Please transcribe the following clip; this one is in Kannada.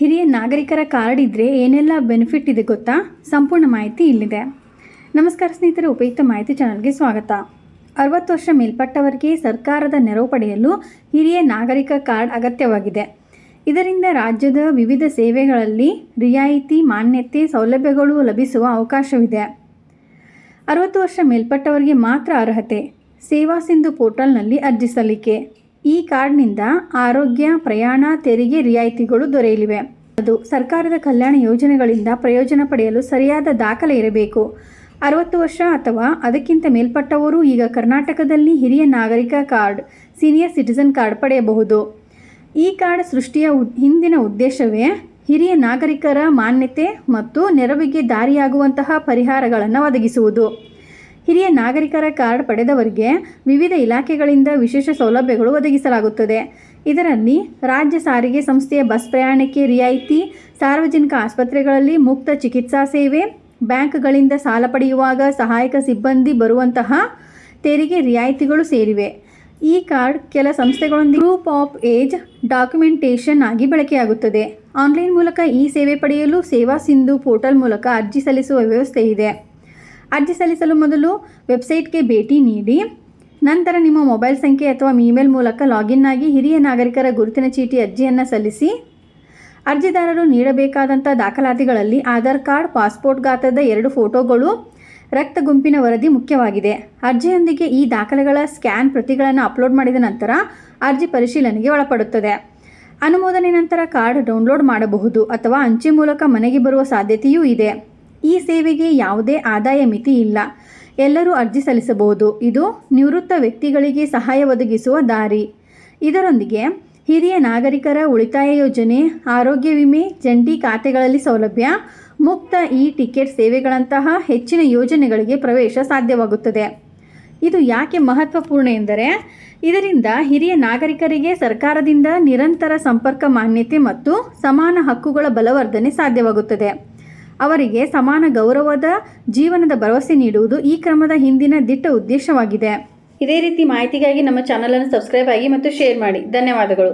ಹಿರಿಯ ನಾಗರಿಕರ ಕಾರ್ಡ್ ಇದ್ದರೆ ಏನೆಲ್ಲ ಬೆನಿಫಿಟ್ ಇದೆ ಗೊತ್ತಾ? ಸಂಪೂರ್ಣ ಮಾಹಿತಿ ಇಲ್ಲಿದೆ. ನಮಸ್ಕಾರ ಸ್ನೇಹಿತರೆ, ಉಪಯುಕ್ತ ಮಾಹಿತಿ ಚಾನಲ್ಗೆ ಸ್ವಾಗತ. ಅರವತ್ತು ವರ್ಷ ಮೇಲ್ಪಟ್ಟವರಿಗೆ ಸರ್ಕಾರದ ನೆರವು ಪಡೆಯಲು ಹಿರಿಯ ನಾಗರಿಕ ಕಾರ್ಡ್ ಅಗತ್ಯವಾಗಿದೆ. ಇದರಿಂದ ರಾಜ್ಯದ ವಿವಿಧ ಸೇವೆಗಳಲ್ಲಿ ರಿಯಾಯಿತಿ, ಮಾನ್ಯತೆ, ಸೌಲಭ್ಯಗಳು ಲಭಿಸುವ ಅವಕಾಶವಿದೆ. ಅರವತ್ತು ವರ್ಷ ಮೇಲ್ಪಟ್ಟವರಿಗೆ ಮಾತ್ರ ಅರ್ಹತೆ. ಸೇವಾ ಸಿಂಧು ಪೋರ್ಟಲ್ನಲ್ಲಿ ಅರ್ಜಿ ಸಲ್ಲಿಕೆ. ಈ ಕಾರ್ಡ್ನಿಂದ ಆರೋಗ್ಯ, ಪ್ರಯಾಣ, ತೆರಿಗೆ ರಿಯಾಯಿತಿಗಳು ದೊರೆಯಲಿವೆ. ಅದು ಸರ್ಕಾರದ ಕಲ್ಯಾಣ ಯೋಜನೆಗಳಿಂದ ಪ್ರಯೋಜನ ಪಡೆಯಲು ಸರಿಯಾದ ದಾಖಲೆ ಇರಬೇಕು. ಅರವತ್ತು ವರ್ಷ ಅಥವಾ ಅದಕ್ಕಿಂತ ಮೇಲ್ಪಟ್ಟವರು ಈಗ ಕರ್ನಾಟಕದಲ್ಲಿ ಹಿರಿಯ ನಾಗರಿಕ ಕಾರ್ಡ್, ಸೀನಿಯರ್ ಸಿಟಿಸನ್ ಕಾರ್ಡ್ ಪಡೆಯಬಹುದು. ಈ ಕಾರ್ಡ್ ಸೃಷ್ಟಿಯ ಹಿಂದಿನ ಉದ್ದೇಶವೇ ಹಿರಿಯ ನಾಗರಿಕರ ಮಾನ್ಯತೆ ಮತ್ತು ನೆರವಿಗೆ ದಾರಿಯಾಗುವಂತಹ ಪರಿಹಾರಗಳನ್ನು ಒದಗಿಸುವುದು. ಹಿರಿಯ ನಾಗರಿಕರ ಕಾರ್ಡ್ ಪಡೆದವರಿಗೆ ವಿವಿಧ ಇಲಾಖೆಗಳಿಂದ ವಿಶೇಷ ಸೌಲಭ್ಯಗಳು ಒದಗಿಸಲಾಗುತ್ತದೆ. ಇದರಲ್ಲಿ ರಾಜ್ಯ ಸಾರಿಗೆ ಸಂಸ್ಥೆಯ ಬಸ್ ಪ್ರಯಾಣಕ್ಕೆ ರಿಯಾಯಿತಿ, ಸಾರ್ವಜನಿಕ ಆಸ್ಪತ್ರೆಗಳಲ್ಲಿ ಮುಕ್ತ ಚಿಕಿತ್ಸಾ ಸೇವೆ, ಬ್ಯಾಂಕ್ಗಳಿಂದ ಸಾಲ ಪಡೆಯುವಾಗ ಸಹಾಯಕ ಸಿಬ್ಬಂದಿ ಬರುವಂತಹ ತೆರಿಗೆ ರಿಯಾಯಿತಿಗಳು ಸೇರಿವೆ. ಈ ಕಾರ್ಡ್ ಕೆಲ ಸಂಸ್ಥೆಗಳೊಂದಿಗೆ ಗ್ರೂಪ್ ಆಫ್ ಏಜ್ ಡಾಕ್ಯುಮೆಂಟೇಷನ್ ಆಗಿ ಬಳಕೆಯಾಗುತ್ತದೆ. ಆನ್ಲೈನ್ ಮೂಲಕ ಈ ಸೇವೆ ಪಡೆಯಲು ಸೇವಾ ಸಿಂಧು ಪೋರ್ಟಲ್ ಮೂಲಕ ಅರ್ಜಿ ಸಲ್ಲಿಸುವ ವ್ಯವಸ್ಥೆ ಇದೆ. ಅರ್ಜಿ ಸಲ್ಲಿಸಲು ಮೊದಲು ವೆಬ್ಸೈಟ್ಗೆ ಭೇಟಿ ನೀಡಿ, ನಂತರ ನಿಮ್ಮ ಮೊಬೈಲ್ ಸಂಖ್ಯೆ ಅಥವಾ ಇಮೇಲ್ ಮೂಲಕ ಲಾಗಿನ್ ಆಗಿ ಹಿರಿಯ ನಾಗರಿಕರ ಗುರುತಿನ ಚೀಟಿ ಅರ್ಜಿಯನ್ನು ಸಲ್ಲಿಸಿ, ಅರ್ಜಿದಾರರು ನೀಡಬೇಕಾದಂಥ ದಾಖಲಾತಿಗಳಲ್ಲಿ ಆಧಾರ್ ಕಾರ್ಡ್, ಪಾಸ್ಪೋರ್ಟ್ ಗಾತ್ರದ ಎರಡು ಫೋಟೋಗಳು, ರಕ್ತ ಗುಂಪಿನ ವರದಿ ಮುಖ್ಯವಾಗಿದೆ. ಅರ್ಜಿಯೊಂದಿಗೆ ಈ ದಾಖಲೆಗಳ ಸ್ಕ್ಯಾನ್ ಪ್ರತಿಗಳನ್ನು ಅಪ್ಲೋಡ್ ಮಾಡಿದ ನಂತರ ಅರ್ಜಿ ಪರಿಶೀಲನೆಗೆ ಒಳಪಡುತ್ತದೆ. ಅನುಮೋದನೆ ನಂತರ ಕಾರ್ಡ್ ಡೌನ್ಲೋಡ್ ಮಾಡಬಹುದು ಅಥವಾ ಅಂಚೆ ಮೂಲಕ ಮನೆಗೆ ಬರುವ ಸಾಧ್ಯತೆಯೂ ಇದೆ. ಈ ಸೇವೆಗೆ ಯಾವುದೇ ಆದಾಯ ಮಿತಿ ಇಲ್ಲ. ಎಲ್ಲರೂ ಅರ್ಜಿ ಸಲ್ಲಿಸಬಹುದು. ಇದು ನಿವೃತ್ತ ವ್ಯಕ್ತಿಗಳಿಗೆ ಸಹಾಯ ಒದಗಿಸುವ ದಾರಿ. ಇದರೊಂದಿಗೆ ಹಿರಿಯ ನಾಗರಿಕರ ಉಳಿತಾಯ ಯೋಜನೆ, ಆರೋಗ್ಯ ವಿಮೆ, ಜಂಟಿ ಖಾತೆಗಳಲ್ಲಿ ಸೌಲಭ್ಯ, ಮುಕ್ತ ಇ ಟಿಕೆಟ್ ಸೇವೆಗಳಂತಹ ಹೆಚ್ಚಿನ ಯೋಜನೆಗಳಿಗೆ ಪ್ರವೇಶ ಸಾಧ್ಯವಾಗುತ್ತದೆ. ಇದು ಯಾಕೆ ಮಹತ್ವಪೂರ್ಣ ಎಂದರೆ, ಇದರಿಂದ ಹಿರಿಯ ನಾಗರಿಕರಿಗೆ ಸರ್ಕಾರದಿಂದ ನಿರಂತರ ಸಂಪರ್ಕ ಮಾನ್ಯತೆ ಮತ್ತು ಸಮಾನ ಹಕ್ಕುಗಳ ಬಲವರ್ಧನೆ ಸಾಧ್ಯವಾಗುತ್ತದೆ. ಅವರಿಗೆ ಸಮಾನ ಗೌರವದ ಜೀವನದ ಭರವಸೆ ನೀಡುವುದು ಈ ಕ್ರಮದ ಹಿಂದಿನ ದಿಟ್ಟ ಉದ್ದೇಶವಾಗಿದೆ. ಇದೇ ರೀತಿ ಮಾಹಿತಿಗಾಗಿ ನಮ್ಮ ಚಾನಲನ್ನು ಸಬ್ಸ್ಕ್ರೈಬ್ ಆಗಿ ಮತ್ತು ಶೇರ್ ಮಾಡಿ. ಧನ್ಯವಾದಗಳು.